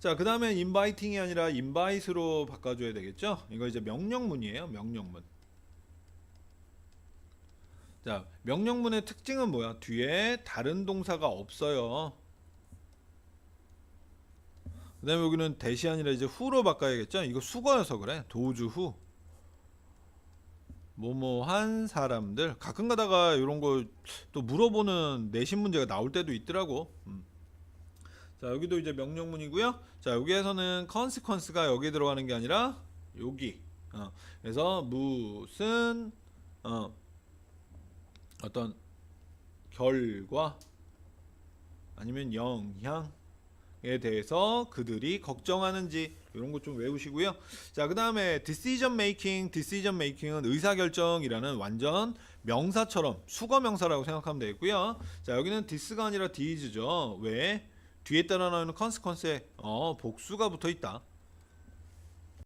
자, 그 다음에 inviting이 아니라 invite로 바꿔줘야 되겠죠? 이거 이제 명령문이에요. 명령문. 자, 명령문의 특징은 뭐야? 뒤에 다른 동사가 없어요. 그 다음에 여기는 대시 아니라 이제 후로 바꿔야겠죠? 이거 수거여서 그래. 도주 후. 뭐뭐한 사람들. 가끔 가다가 이런 거 또 물어보는 내신 문제가 나올 때도 있더라고. 음. 자, 여기도 이제 명령문이고요. 자, 여기에서는 consequence가 여기 들어가는 게 아니라 여기. 어, 그래서 무슨 어, 어떤 결과 아니면 영향에 대해서 그들이 걱정하는지 이런 거좀 외우시고요. 자, 그 다음에 decision making, decision making은 의사 결정이라는 완전 명사처럼 수거 명사라고 생각하면 되겠고요. 자, 여기는 this가 아니라 theis죠. 왜? 뒤에 따라 나오는 consequence에 어, 복수가 붙어 있다.